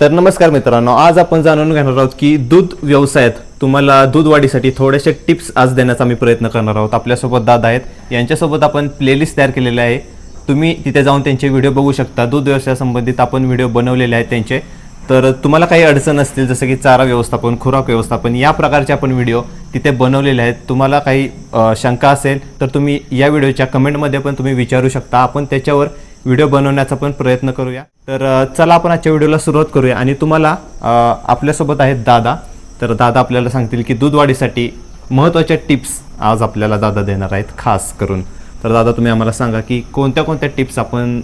तर नमस्कार मित्रांनो आज आपण जाणून घेणार आहोत की दूध व्यवसायात तुम्हाला दूध वाढीसाठी थोडेसे टिप्स आज देण्याचा आम्ही प्रयत्न करणार आहोत. आपल्यासोबत दादा आहेत. यांच्यासोबत आपण प्लेलिस्ट तयार केलेली आहे. तुम्ही तिथे जाऊन त्यांचे व्हिडिओ बघू शकता. दूध व्यवसायासंबंधित आपण व्हिडिओ बनवलेले आहेत त्यांचे. तर तुम्हाला काही अडचण असतील जसं की चारा व्यवस्थापन खुराक व्यवस्थापन या प्रकारचे आपण व्हिडिओ तिथे बनवलेले आहेत. तुम्हाला काही शंका असेल तर तुम्ही या व्हिडिओच्या कमेंटमध्ये पण तुम्ही विचारू शकता. आपण त्याच्यावर व्हिडिओ बनवण्याचा पण प्रयत्न करूया. तर चला आपण आजच्या व्हिडिओला सुरुवात करूया. आणि तुम्हाला आपल्यासोबत आहेत दादा. तर दादा आपल्याला सांगतील की दूध वाढीसाठी महत्त्वाच्या टिप्स आज आपल्याला दादा देणार आहेत खास करून. तर दादा तुम्ही आम्हाला सांगा की कोणत्या कोणत्या टिप्स आपण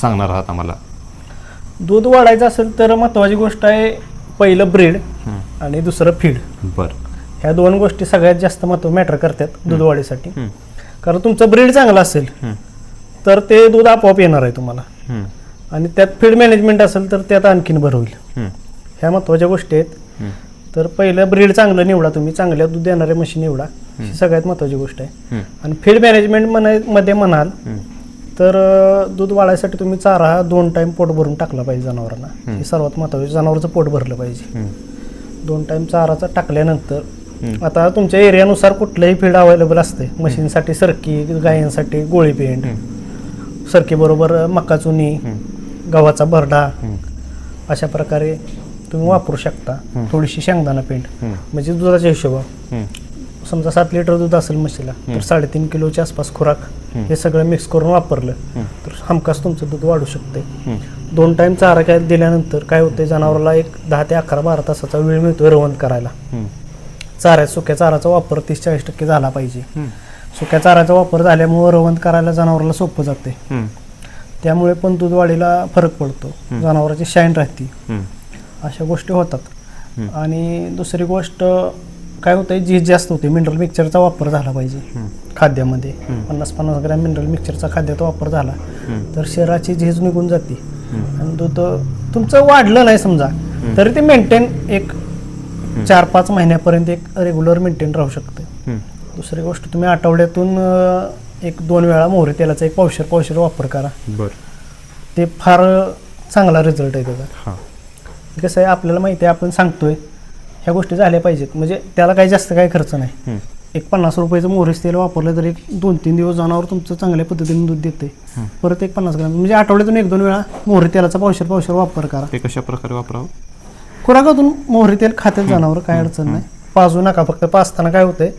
सांगणार आहात आम्हाला? दूध वाढायचं असेल तर महत्त्वाची गोष्ट आहे पहिलं ब्रीड आणि दुसरं फीड बरं. ह्या दोन गोष्टी सगळ्यात जास्त महत्त्व मॅटर करतात दूध वाढीसाठी कारण तुमचं ब्रीड चांगलं असेल तर ते दूध आपोआप येणार आहे तुम्हाला. आणि त्यात फीड मॅनेजमेंट असेल तर त्यात आणखीन भर होईल. ह्या महत्त्वाच्या गोष्टी आहेत. तर पहिलं ब्रीड चांगलं निवडा तुम्ही चांगल्या दूध देणारे म्हशी निवडा ही सगळ्यात महत्त्वाची गोष्ट आहे. आणि फीड मॅनेजमेंटमध्ये म्हणाल. तर दूध वाढायसाठी तुम्ही चारा हा दोन टाइम पोट भरून टाकला पाहिजे जनावरांना हे सर्वात महत्त्वाचं जनावरचं पोट भरलं पाहिजे. दोन टाइम चाराचा टाकल्यानंतर. आता तुमच्या एरियानुसार कुठलंही फीड अवेलेबल असते म्हशींसाठी सरकी गायांसाठी गोळी पेंड सरकी बरोबर मका चुनी गव्हाचा भरडा अशा प्रकारे तुम्ही वापरू शकता. थोडीशी शेंगदाणा पेंड हम्म. म्हणजे दुधाच्या हिशोबा. समजा सात लिटर दूध असेल म्हशीला तर साडेतीन किलोच्या आसपास खुराक हे सगळं मिक्स करून वापरलं तर हमखास तुमचं दूध वाढू शकते. दोन टाइम चारा काय दिल्यानंतर काय होते जनावराला एक दहा ते अकरा बारा तासाचा वेळ मिळतोय रवंत करायला. चाऱ्या सुक्या चाराचा वापर तीस चाळीस टक्के झाला पाहिजे. सुक्या चाराचा वापर झाल्यामुळे रवंत करायला जनावराला सोपं जाते. त्यामुळे पण दूध वाढीला फरक पडतो. जनावराची शाईन राहते. अशा गोष्टी होतात. आणि दुसरी गोष्ट काय होतं झीज जास्त होते मिनरल मिक्सरचा वापर झाला पाहिजे खाद्यामध्ये. पन्नास पन्नास ग्रॅम मिनरल मिक्सरचा खाद्याचा वापर झाला. तर शरीराची झीज निघून जाते. आणि दूध तुमचं वाढलं नाही समजा तरी ते मेंटेन एक चार पाच महिन्यापर्यंत एक रेग्युलर मेंटेन राहू शकते. दुसरी गोष्ट तुम्ही आठवड्यातून एक दोन वेळा मोहरी तेलाचा एक पावशर पावशर वापर करा. बरं. ते फार चांगला रिझल्ट आहे त्याचा. हां. कसं आहे आपल्याला माहिती आहे आपण सांगतोय ह्या गोष्टी झाल्या पाहिजेत. म्हणजे त्याला काही जास्त काही खर्च नाही. एक पन्नास रुपयाचं मोहरीच तेल वापरलं तर एक दोन तीन दिवस जनावर तुमचं चांगल्या पद्धतीने दूध देते परत एक पन्नास ग्राम. म्हणजे आठवड्यातून एक दोन वेळा मोहरी तेलाचा पावशर पावशर वापर करा. ते कशा प्रकारे वापरावं? खुराकातून मोहरी तेल खात्यात जनावर काय अडचण नाही. पाजू नका फक्त पाचताना काय होतंय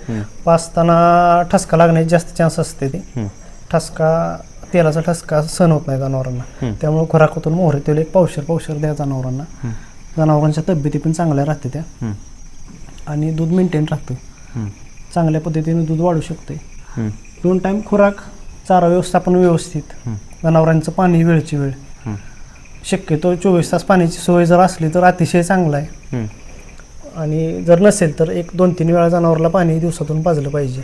पाचताना ठसका लागण्याची जास्त चान्स असते ते. ठसका तेलाचा ठसका सहन होत नाही जनावरांना. त्यामुळे खुराकातून मोहरी तेल एक पावशर पावशर द्या जनावरांना. जनावरांच्या तब्येती पण चांगल्या राहते त्या. आणि दूध मेंटेन राहतं. चांगल्या पद्धतीने दूध वाढू शकते. दोन टाईम खुराक चारा व्यवस्थापन व्यवस्थित. जनावरांचं पाणी वेळची वेळ. शक्यतो चोवीस तास पाण्याची सोय जर असली तर अतिशय चांगला आहे. आणि जर नसेल तर एक दोन तीन वेळा जनावरला पाणी दिवसातून पाजलं पाहिजे.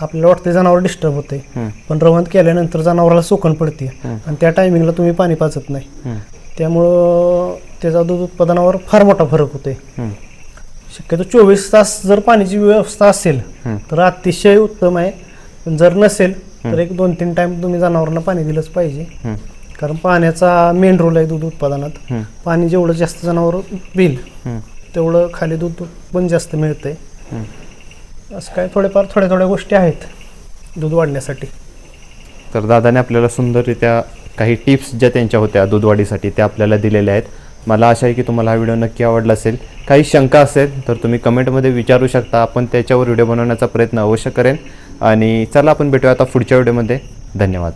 आपल्याला वाटते जनावर डिस्टर्ब होते. पण रवंत केल्यानंतर जनावराला सोकण पडते आणि त्या टायमिंगला तुम्ही पाणी पाजत नाही. त्यामुळं त्याचा दूध उत्पादनावर फार मोठा फरक होते. शक्यतो चोवीस तास जर पाण्याची व्यवस्था असेल. तर अतिशय उत्तम आहे पण जर नसेल तर एक दोन तीन टाइम तुम्ही जनावरांना पाणी दिलंच पाहिजे. कारण पाण्याचा मेन रोल आहे दूध उत्पादनात. पाणी जेवढं जास्त जनावर पिल. तेवढं खाली दूध पण जास्त मिळतंय. असं काय थोडेफार थोड्या थोड्या गोष्टी आहेत दूध वाढण्यासाठी. तर दादाने आपल्याला सुंदररित्या काही टिप्स ज्या त्यांच्या होत्या दूध वाढीसाठी त्या आपल्याला दिलेल्या आहेत. मला आशा आहे की तुम्हाला हा व्हिडिओ नक्की आवडला असेल. काही शंका असेल तर तुम्ही कमेंटमध्ये विचारू शकता. आपण त्याच्यावर व्हिडिओ बनवण्याचा प्रयत्न अवश्य करेन. आणि चला आपण भेटूया आता पुढच्या व्हिडिओमध्ये. धन्यवाद.